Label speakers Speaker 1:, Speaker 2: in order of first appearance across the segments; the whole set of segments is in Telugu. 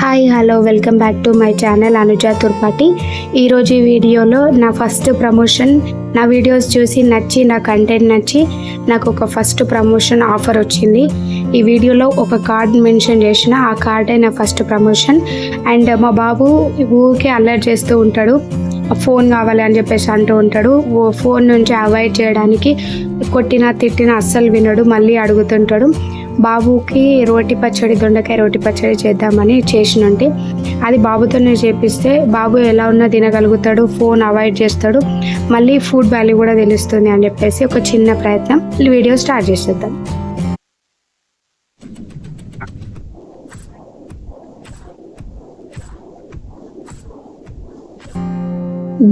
Speaker 1: Hi hello welcome back to my channel Anuja Turpati ఈరోజు ఈ వీడియోలో నా ఫస్ట్ ప్రమోషన్ నా వీడియోస్ చూసి నచ్చి నా కంటెంట్ నచ్చి నాకు ఒక ఫస్ట్ ప్రమోషన్ ఆఫర్ వచ్చింది. ఈ వీడియోలో ఒక కార్డ్ మెన్షన్ చేసిన ఆ కార్డే నా ఫస్ట్ ప్రమోషన్ అండ్ మా బాబు ఊరికే అల్లరి చేస్తూ ఉంటాడు. ఫోన్ కావాలి అని చెప్పేసి అంటూ ఉంటాడు. ఓ ఫోన్ నుంచి అవాయిడ్ చేయడానికి కొట్టినా తిట్టినా అస్సలు వినడు మళ్ళీ అడుగుతుంటాడు. బాబుకి రోటి పచ్చడి దొండకాయ రోటి పచ్చడి చేద్దామని చేసినంటే అది బాబుతోనే చేపిస్తే బాబు ఎలా ఉన్నా తినగలుగుతాడు ఫోన్ అవాయిడ్ చేస్తాడు మళ్ళీ ఫుడ్ వాల్యూ కూడా తెలుస్తుంది అని చెప్పేసి ఒక చిన్న ప్రయత్నం. వీడియో స్టార్ట్ చేసేద్దాం.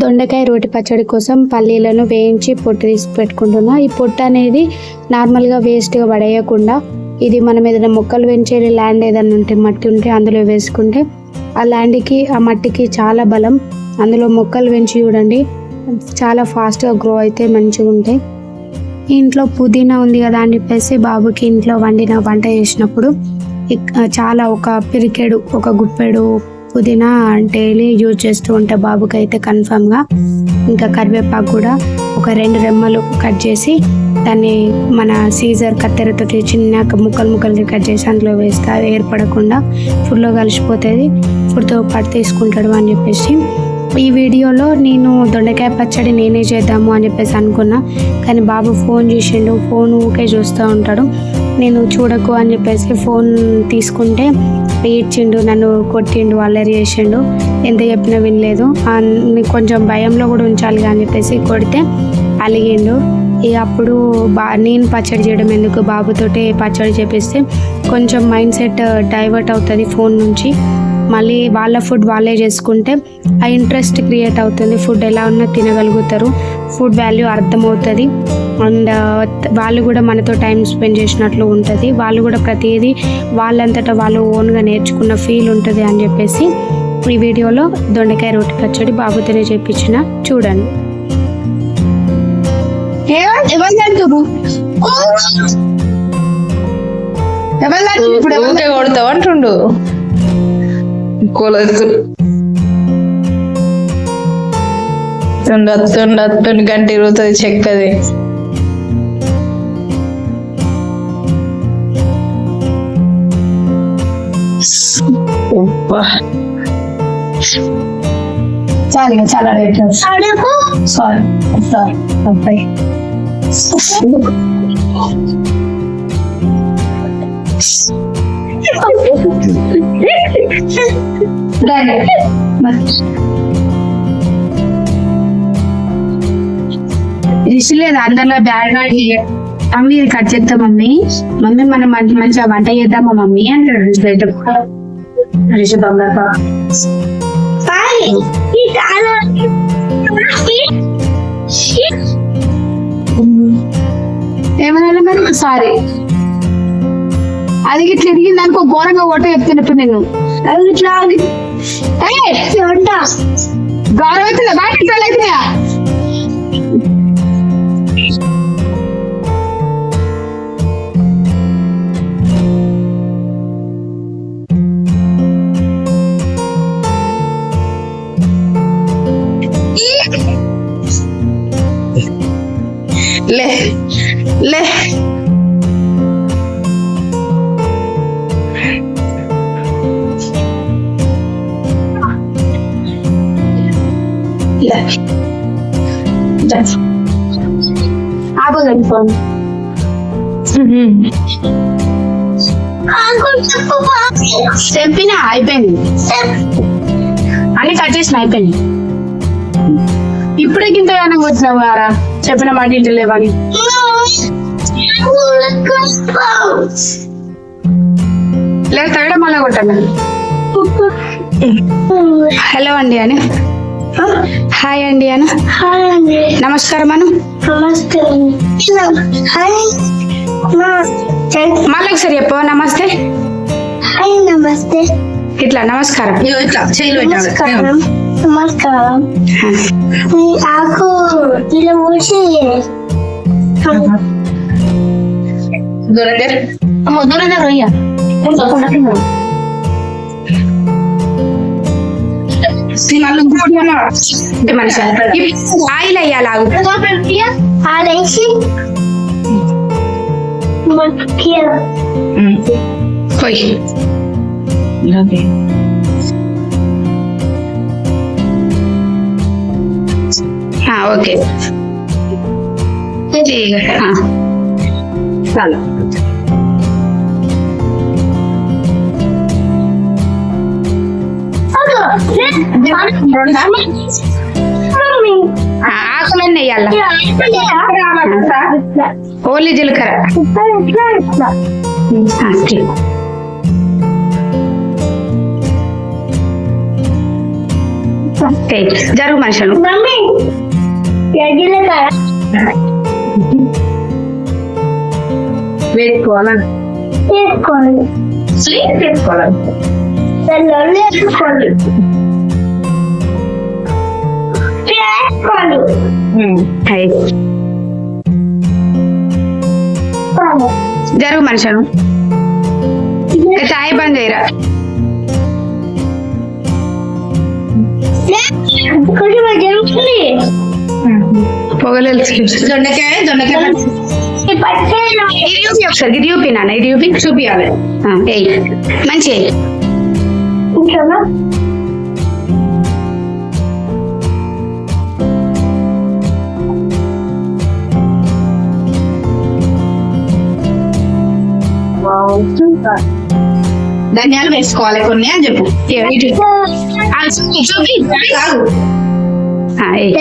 Speaker 1: దొండకాయ రోటి పచ్చడి కోసం పల్లీలను వేయించి పొట్టు తీసి పెట్టుకుంటున్నా. ఈ పొట్టు అనేది నార్మల్గా వేస్ట్గా పడేయకుండా ఇది మనం ఏదైనా మొక్కలు పెంచే ల్యాండ్ ఏదైనా ఉంటే మట్టి ఉంటే అందులో వేసుకుంటే ఆ ల్యాండ్కి ఆ మట్టికి చాలా బలం. అందులో మొక్కలు పెంచి చూడండి. చాలా ఫాస్ట్గా గ్రో అయితే మంచిగా ఉంటాయి. ఇంట్లో పుదీనా ఉంది కదా అని చెప్పేసి బాబుకి ఇంట్లో వండిన వంట చేసినప్పుడు చాలా ఒక పిరికెడు ఒక గుప్పెడు పుదీనా డైలీ యూజ్ చేస్తూ ఉంటా బాబుకి అయితే కన్ఫామ్గా ఇంకా కరివేపాకు కూడా ఒక రెండు రెమ్మలు కట్ చేసి దాన్ని మన సీజర్ కత్తెరతో చిన్న ముక్కలు ముక్కలు కట్ చేసి అందులో వేస్తా ఏర్పడకుండా ఫుడ్లో కలిసిపోతుంది. ఫుడ్తో పాటు తీసుకుంటాడు అని చెప్పేసి ఈ వీడియోలో నేను దొండకాయ పచ్చడి నేనే చేద్దాము అని చెప్పేసి అనుకున్నా. కానీ బాబు ఫోన్ చేసిండు. ఫోన్ ఊకే చూస్తూ ఉంటాడు. నేను చూడకు అని చెప్పేసి ఫోన్ తీసుకుంటే ఏడ్చిండు నన్ను కొట్టిండు అల్లరి చేసిండు. ఎంత చెప్పినా వినలేదు. కొంచెం భయంలో కూడా ఉంచాలి అని చెప్పేసి కొడితే అలిగిండు. ఇక అప్పుడు బా నేను పచ్చడి చేయడం ఎందుకు? బాబుతోటే పచ్చడి చేపిస్తే కొంచెం మైండ్ సెట్ డైవర్ట్ అవుతుంది ఫోన్ నుంచి. మళ్ళీ వాళ్ళ ఫుడ్ వాళ్ళే చేసుకుంటే ఆ ఇంట్రెస్ట్ క్రియేట్ అవుతుంది. ఫుడ్ ఎలా ఉన్నా తినగలుగుతారు. ఫుడ్ వాల్యూ అర్థమవుతుంది. అండ్ వాళ్ళు కూడా మనతో టైం స్పెండ్ చేసినట్లు ఉంటుంది. వాళ్ళు కూడా ప్రతిదీ వాళ్ళంతటా వాళ్ళు ఓన్గా నేర్చుకున్న ఫీల్ ఉంటుంది అని చెప్పేసి ఈ వీడియోలో దొండకాయ రోటి పచ్చడి బాబుతోనే చెప్పించిన చూడండి.
Speaker 2: ఎవరు ఎవరు ఇప్పుడు? ఎవరు
Speaker 3: ఊరికే కొడతావు అంటుండు. అత్తుండు అత్తుండు అత్తుండు గంట ఇరుగుతుంది చెక్కది ఉప్పా.
Speaker 2: చాలా ఇక చాలా రేట్ సారీ సారీ అబ్బాయి రిషి లేదు అందరిలో బ్యాడ్గా మమ్మీ కట్ చేద్దాం మమ్మీ. మమ్మీ మనం మంచి మంచిగా వంట చేద్దామా మమ్మీ? అంటాడు రిషి బయట రిషి బంగారు పాప. ఏమన్నా మరి? సారీ అది ఇట్లా ఎరిగింది అనుకో ఘోరంగా కొట్ట చెప్తున్నప్పుడు నేను. అది ఇట్లా గౌరవ అవుతుందా బాగా చెప్పిన అయిపోయింది. అన్ని కట్ చేసిన అయిపోయింది ఇప్పుడే గింత గానం వచ్చినావు గారా? చెప్పిన మాట ఇంటి లేవని. లేదు తగ్గడం మళ్ళా కొట్టాను
Speaker 1: హలో అండి అని. హాయ్ అండి అను. నమస్కారం అను. మళ్ళీ ఒకసారి చెప్పు నమస్తే?
Speaker 4: హాయ్ నమస్తే.
Speaker 1: ఇట్లా నమస్కారం.
Speaker 3: ఇగో ఇట్లా చేయలు
Speaker 4: నమస్కారం. నమస్కారం. ఆకు ఇలా మూసి
Speaker 3: దూరం
Speaker 2: అమ్మో దూరం
Speaker 1: మనిషి ఆయిల్ అయ్యాలి ఆగు
Speaker 2: ఆడేసి
Speaker 1: పోయి ఆ, ఓకే ఇక, ఆ. చాలు ఆ, ఆకులన్నీ వేయాల ఓన్లీ జీలకర్ర ఆ, ఓకే. ఓకే, జరుగు మనుషులు
Speaker 2: మమ్మీ ఎగిలే కదా
Speaker 1: వేసుకోవాలని
Speaker 2: తీసుకోండి
Speaker 1: వేసుకోవాలి
Speaker 2: దానిలో వేసుకోండి వేసుకోండి
Speaker 1: జరుగు మనుషులు చాయ్ బంద్ చేయరా
Speaker 2: కొంచెం జరుగుతుంది
Speaker 1: పొగలు
Speaker 3: దొండకాయ దొండకాయ
Speaker 2: ఈ పచ్చడి
Speaker 1: ఇది చూపి ఒకసారి ఇది చూపి నాన్న ఇది చూపి చూపియాలి ఆ, ఏయ్ మంచి ఏయ్.
Speaker 2: ఇంకేనా
Speaker 3: ధనియాలు వేసుకోవాలి కొన్ని అని చెప్పు
Speaker 1: ఏ, ఇటు. ఆ, చూపి చూపి కాదు ఆ, ఏయ్.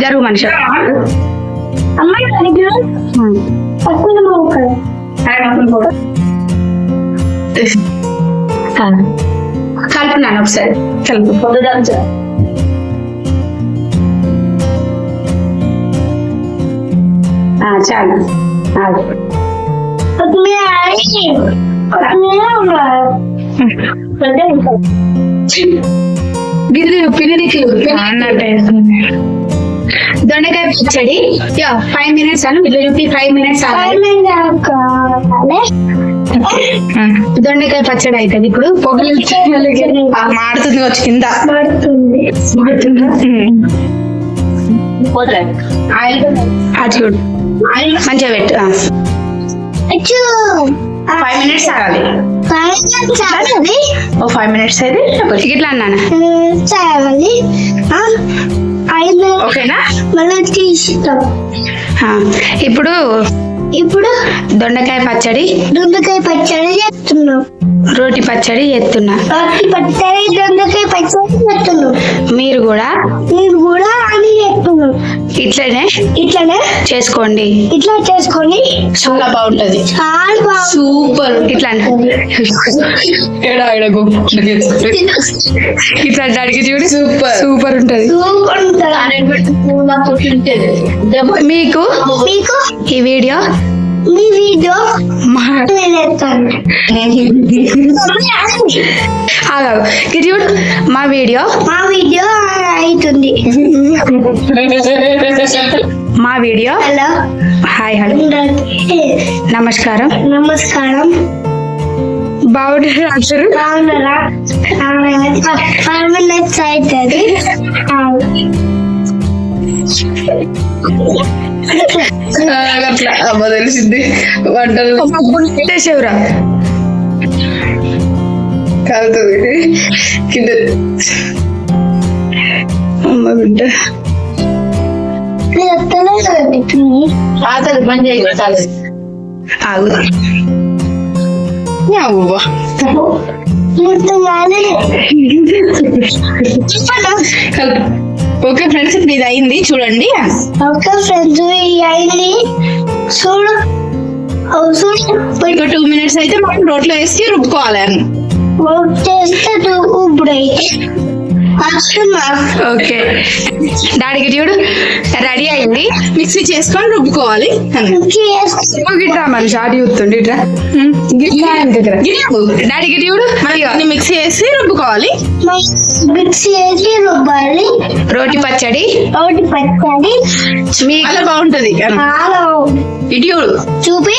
Speaker 1: జరుగు మనుషులు
Speaker 2: అమ్మాయి పక్కన మొక్కలు
Speaker 1: కలుపు నాన్న ఒకసారి కలుపు ఆ, చాలు ఆగు.
Speaker 2: కొత్తిమీర ఆడి కొత్తిమీర ఉన్నారు
Speaker 1: గిరి పిన్నికి దొండకాయ పచ్చడి. ఫైవ్ మినిట్స్ అను ఇట్లా చూపి ఫైవ్ మినిట్స్ దొండకాయ పచ్చడి అవుతుంది ఇప్పుడు. పొగలు
Speaker 3: మాడుతుంది వచ్చి కింద.
Speaker 1: ఆయిల్ చూడు. మంచిగా పెట్టు
Speaker 3: ఫైవ్ మినిట్స్ ఆగాలి. ఓ ఫైవ్ మినిట్స్ అయితే
Speaker 1: ఇట్లా అన్నాను?
Speaker 3: ఓకేనా?
Speaker 2: మళ్ళీ
Speaker 1: ఆ, ఇప్పుడు
Speaker 2: ఇప్పుడు
Speaker 1: దొండకాయ పచ్చడి.
Speaker 2: దొండకాయ పచ్చడి చేస్తున్నాం.
Speaker 1: రోటి పచ్చడి చేస్తున్నా.
Speaker 2: రాత్రి పచ్చడి దొండకాయ పచ్చడి చేస్తున్నాం.
Speaker 1: మీరు కూడా?
Speaker 2: నేను కూడా అని చేస్తున్నాం.
Speaker 1: ఇట్లనే
Speaker 2: ఇట్లానే
Speaker 1: చేసుకోండి.
Speaker 2: ఇట్లా చేసుకొని
Speaker 3: చాలా బాగుంటది.
Speaker 2: చాలా బాగుంది
Speaker 3: సూపర్.
Speaker 1: ఇట్లా ఇట్లా అడిగి చూడు.
Speaker 3: సూపర్.
Speaker 1: సూపర్ ఉంటది.
Speaker 2: సూపర్ ఉంటుంది.
Speaker 1: మీకు
Speaker 2: మీకు
Speaker 1: ఈ వీడియో
Speaker 2: మీ వీడియో
Speaker 1: చూడు మా వీడియో
Speaker 2: మా వీడియో అవుతుంది
Speaker 1: మా వీడియో
Speaker 2: హలో
Speaker 1: హాయ్ హలో నమస్కారం.
Speaker 2: నమస్కారం.
Speaker 1: బాగుంటారు అందరూ?
Speaker 2: బాగున్నారా?
Speaker 3: అట్లా అమ్మ తెలిసింది. వంటలు
Speaker 1: పెట్టేసేవురా.
Speaker 3: కాలుతుంది. కింద
Speaker 1: అమ్మ బిడ్డ.
Speaker 3: పాతది పని చేయాలి
Speaker 1: ఆగు.
Speaker 3: ఓకే ఫ్రెండ్స్ ఇప్పుడు ఇది అయింది. చూడండి.
Speaker 2: ఓకే ఫ్రెండ్స్ అయింది. చూడు.
Speaker 3: ఇంకో టూ మినిట్స్ అయితే మనం రోట్లో వేసి రుబ్బుకోవాలి
Speaker 2: చేస్తే ఇప్పుడు
Speaker 1: ఓకే. డాడీకి చూడు రెడీ అయింది.
Speaker 3: మిక్సీ చేసుకొని రుబ్బుకోవాలి.
Speaker 1: గిట్రా మరి షార్ట్ ఇట్రా? దగ్గర డాడీకి చూడు
Speaker 3: అన్ని మిక్సీ చేసి రుబ్బుకోవాలి.
Speaker 2: మిక్సీ వేసి రుబ్బాలి.
Speaker 1: రోటి పచ్చడి.
Speaker 2: ఒకటి పచ్చడి.
Speaker 3: చాలా బాగుంటది. ఇటు చూడు.
Speaker 2: చూపి.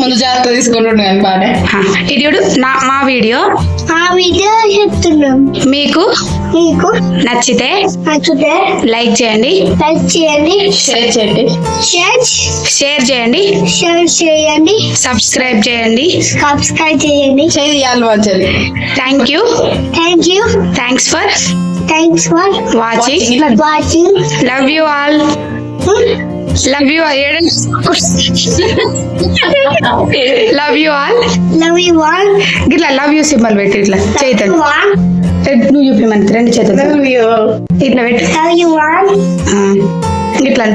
Speaker 3: ముందు జాగ్రత్త తీసుకుంటుండే కానీ బాగానే
Speaker 1: ఇది చూడు నా మా వీడియో.
Speaker 2: ఆ వీడియో చెప్తున్నాం.
Speaker 1: మీకు
Speaker 2: మీకు
Speaker 1: నచ్చితే
Speaker 2: నచ్చితే
Speaker 1: లైక్ చేయండి.
Speaker 2: లైక్ చేయండి.
Speaker 3: షేర్ చేయండి.
Speaker 2: షేర్
Speaker 1: షేర్ చేయండి.
Speaker 2: షేర్ చేయండి.
Speaker 1: సబ్స్క్రైబ్ చేయండి.
Speaker 2: సబ్స్క్రైబ్ చేయండి.
Speaker 3: చేయాలి మంచిది
Speaker 1: thank you
Speaker 2: thank you
Speaker 1: thanks for
Speaker 2: thanks for
Speaker 1: watching
Speaker 2: watching
Speaker 1: love you all love you love you all
Speaker 2: love you one
Speaker 1: ఇట్లా లవ్ యూ సింబల్ పెట్టి ఇట్లా. చేతులు. నువ్వు చూపిమంది రెండు చేతులు. ఇట్లా పెట్టి.
Speaker 2: లవ్ యూ వన్
Speaker 1: ఆ, ఇట్లా.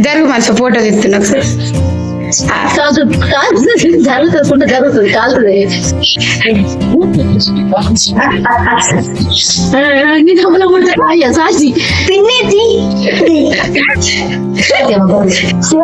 Speaker 1: జరుగు మంచి ఫోటో తీస్తున్నా ఒకసారి.
Speaker 5: జరుగుతుంది జరుగుతుంది కాలుతుంది అయ్యా సాక్షి
Speaker 2: పిన్నిది
Speaker 1: తొక్కింది పడుతూ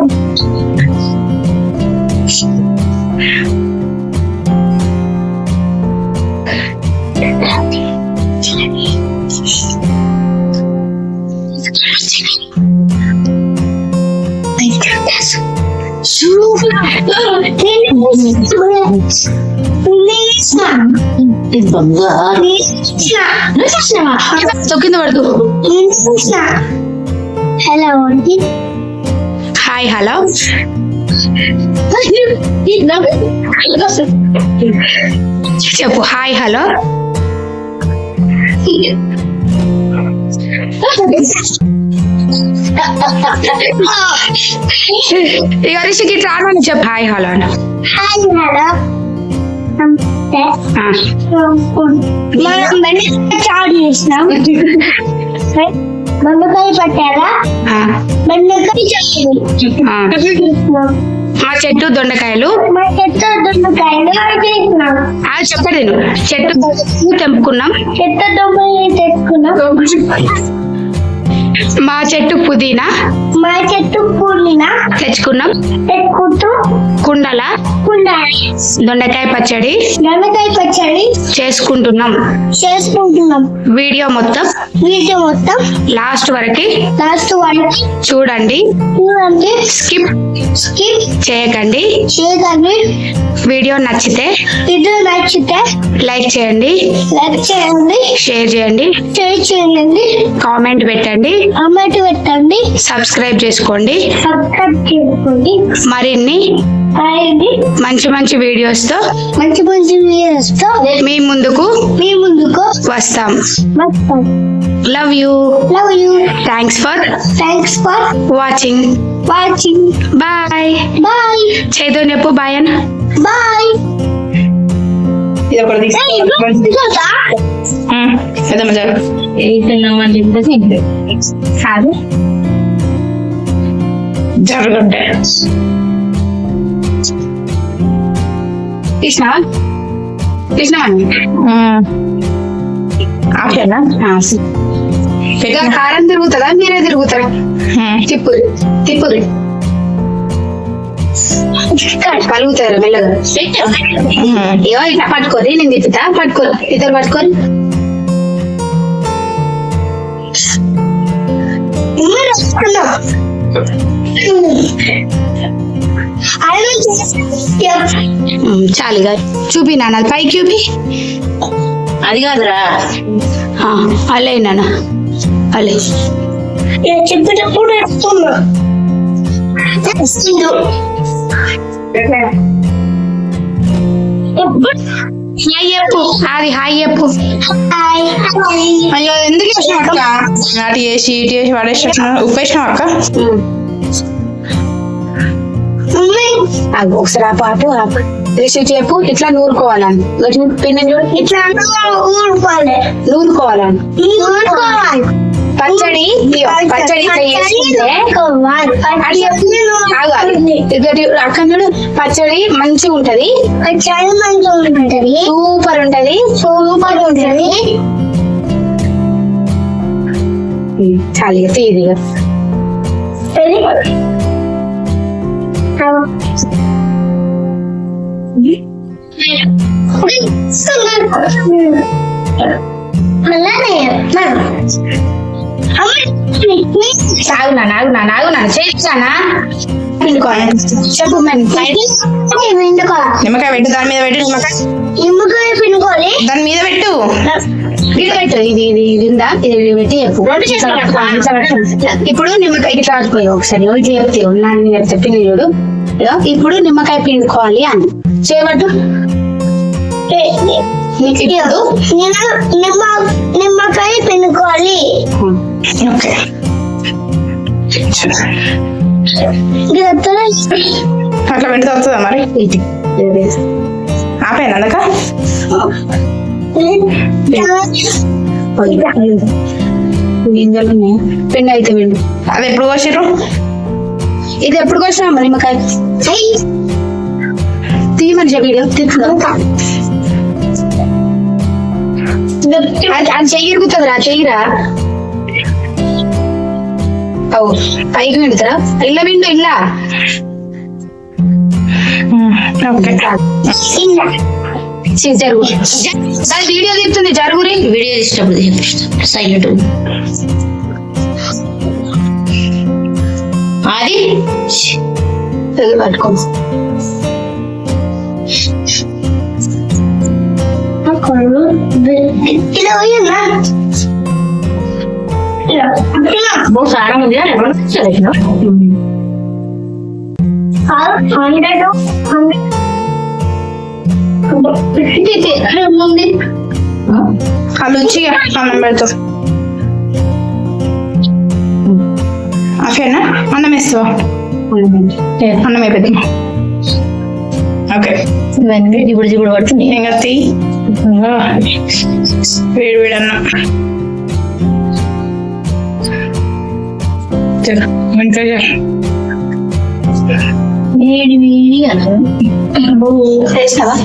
Speaker 2: హలో అండి
Speaker 1: హాయ్ హలో చెప్పు హాయ్ హలో ఇక రిషికి రాను చెప్పు.
Speaker 2: Hi hello hi
Speaker 1: hello.
Speaker 2: మనం చేసినాం. బెండకాయ పట్టారా బెండకాయ
Speaker 1: మా చెట్టు దొండకాయలు.
Speaker 2: మా చెత్త దొండకాయలు
Speaker 1: ఆ చెట్టు తెంపుకున్నాం.
Speaker 2: తెచ్చుకున్నాం.
Speaker 1: మా చెట్టు పుదీనా?
Speaker 2: మా చెట్టు పూలిన
Speaker 1: తెచ్చుకున్నాం.
Speaker 2: తెచ్చుకుంటూ
Speaker 1: కుండల?
Speaker 2: ఉండాలి
Speaker 1: దొండకాయ పచ్చడి?
Speaker 2: దొండకాయ పచ్చడి
Speaker 1: చేసుకుంటున్నాం.
Speaker 2: చేసుకుంటున్నాం.
Speaker 1: వీడియో మొత్తం?
Speaker 2: వీడియో మొత్తం?
Speaker 1: లాస్ట్ వరకు?
Speaker 2: లాస్ట్ వరకు?
Speaker 1: చూడండి.
Speaker 2: చూడండి.
Speaker 1: స్కిప్
Speaker 2: స్కిప్
Speaker 1: చేయకండి.
Speaker 2: చేయకండి.
Speaker 1: వీడియో నచ్చితే
Speaker 2: వీడియో నచ్చితే
Speaker 1: లైక్ చేయండి.
Speaker 2: లైక్ చేయండి.
Speaker 1: షేర్ చేయండి.
Speaker 2: షేర్ చేయండి.
Speaker 1: కామెంట్ పెట్టండి.
Speaker 2: కామెంట్ పెట్టండి.
Speaker 1: సబ్స్క్రైబ్ చేసుకోండి.
Speaker 2: సబ్స్క్రైబ్ చేసుకోండి.
Speaker 1: మరిన్ని మంచి మంచి వీడియోస్తో
Speaker 2: మంచి మంచి వీడియోస్తో
Speaker 1: మీ ముందుకు
Speaker 2: మీ ముందుకు
Speaker 1: వస్తాం.
Speaker 2: వస్తాం.
Speaker 1: Love you
Speaker 2: love you
Speaker 1: thanks for
Speaker 2: thanks for
Speaker 1: watching
Speaker 2: watching
Speaker 1: bye
Speaker 2: bye
Speaker 1: Chaitanya చెప్పు బాయ్ అన్న.
Speaker 2: బాయ్
Speaker 3: ఇది ఒకటి పెద్దమ్మ
Speaker 1: కాదు. జరుగుంటే. కృష్ణ? కృష్ణ?
Speaker 3: ఆకేనా
Speaker 1: ఇక కారం తిరుగుతుందా? మీరే తిరుగుతారా? తిప్పు తిప్పు కలుగుతారు మెల్లగా. ఇట్లా పట్టుకోరి నేను తిప్పుతా. పట్టుకోరు ఇద్దరు పట్టుకోరు ఉమ్, చాలుగా చూపి నాన్న పైకి చూపి.
Speaker 5: అది కాదురా.
Speaker 1: ఆ, అలే నాన్న అలే.
Speaker 2: చెప్పేటప్పుడు ఎత్తున్నా
Speaker 1: హాయ్ చెప్పు అది హాయ్ చెప్పు
Speaker 3: అయ్యో ఎందుకు అక్క? అటు వేసి ఇటు వేసి పడేసిన ఉప్పు వేసినావు అక్క
Speaker 1: అది ఒకసారి ఆ పాటు చెప్పు ఇట్లా నూరుకోవాలని చూడు పిన్న చూడు
Speaker 2: ఇట్లా ఊరుకోవాలి
Speaker 1: నూరుకోవాలని పచ్చడి పచ్చడి అక్కడ చూడు పచ్చడి మంచిగా ఉంటది.
Speaker 2: చాలా మంచిగా ఉంటుంది.
Speaker 1: సూపర్ ఉంటది.
Speaker 2: సూపర్ ఉంటుంది.
Speaker 1: చాలు
Speaker 2: అలానే
Speaker 1: చెప్పు
Speaker 3: నిమ్మకాయ పెట్టు దాని మీద పెట్టు నిమ్మకాయ.
Speaker 2: నిమ్మకాయ పిండుకోవాలి
Speaker 3: దాని మీద పెట్టు.
Speaker 1: ఇది పెట్టు. ఇది ఇది ఇది ఉందా? ఇది పెట్టి చెప్పు. ఇప్పుడు నిమ్మకాయ ఇట్లా ఒకసారి. ఇట్లా చెప్తే? ఉన్నాను చెప్తే పిండి చూడు. ఇప్పుడు నిమ్మకాయ పిండుకోవాలి అని. చేయబట్టు
Speaker 2: నిమ్మ నిమ్మకాయ పిండుకోవాలి.
Speaker 3: ఓకే? అట్లా పెడితే వస్తుందా మరి. ఆపేనా అందుక
Speaker 1: పిండి అయితే పిండి
Speaker 3: అది ఎప్పుడు కోసిర్రు?
Speaker 1: ఇది ఎప్పుడు వచ్చినా నిమ్మకాయ. తీయమని వీడియో అది చెయ్యి ఇరుగుతుందిరా చెయ్యిరా. అవు పైకి విండుతారా ఇళ్ళ విండు ఇళ్ళ
Speaker 3: ఓకే
Speaker 1: చి- జరుగు దాని వీడియో తీస్తుంది జరుగురి
Speaker 5: వీడియో తీసినప్పుడు సైలెంట్ అది
Speaker 1: ఇది పట్టుకో
Speaker 2: ఇలా పోయిందా? ఇలా. ఇలా.
Speaker 5: బహు సారం ఉంది కానీ ఎక్కడ తెచ్చారు?
Speaker 2: కాదు, హండ్రెడ్ హండ్రెడ్
Speaker 5: ఇది, ఇది, అరే ఉంది.
Speaker 3: వాళ్ళు వచ్చి అన్నం పెడతావు అఫేనా అన్నం వేస్తావా అన్నం అయిపోయింది ఓకే
Speaker 5: ఇవన్నీ దిగుడు దిగుడు పడుతుంది
Speaker 3: ఏం కత్తి వేడి వేడి అన్నం చలో ఇంకా
Speaker 5: వేడి వేడి అన్నారు
Speaker 1: తీసావా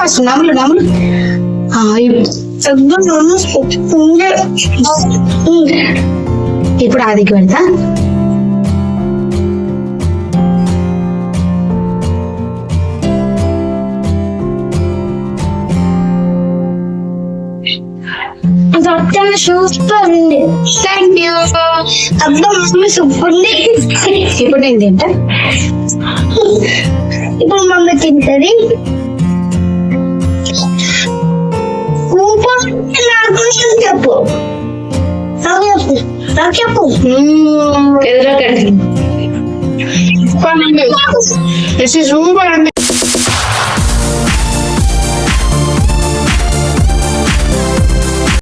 Speaker 1: ఫస్ట్ నమ్ములు నమ్ములు ఆ, ఇప్- ఇప్పుడు ఆదికి పెడతా
Speaker 2: సూపర్ ఉంది
Speaker 1: థ్యాంక్ యూ
Speaker 2: అబ్బా మమ్మీ సూపర్ ఉంది
Speaker 1: ఇప్పుడు నేను తింటా.
Speaker 2: ఇప్పుడు మమ్మీ తింటది. నాకు కొంచెం చెప్పు నాకు చెప్పు నాకు చెప్పు
Speaker 1: ఎదురకండి
Speaker 3: సూపర్ అండి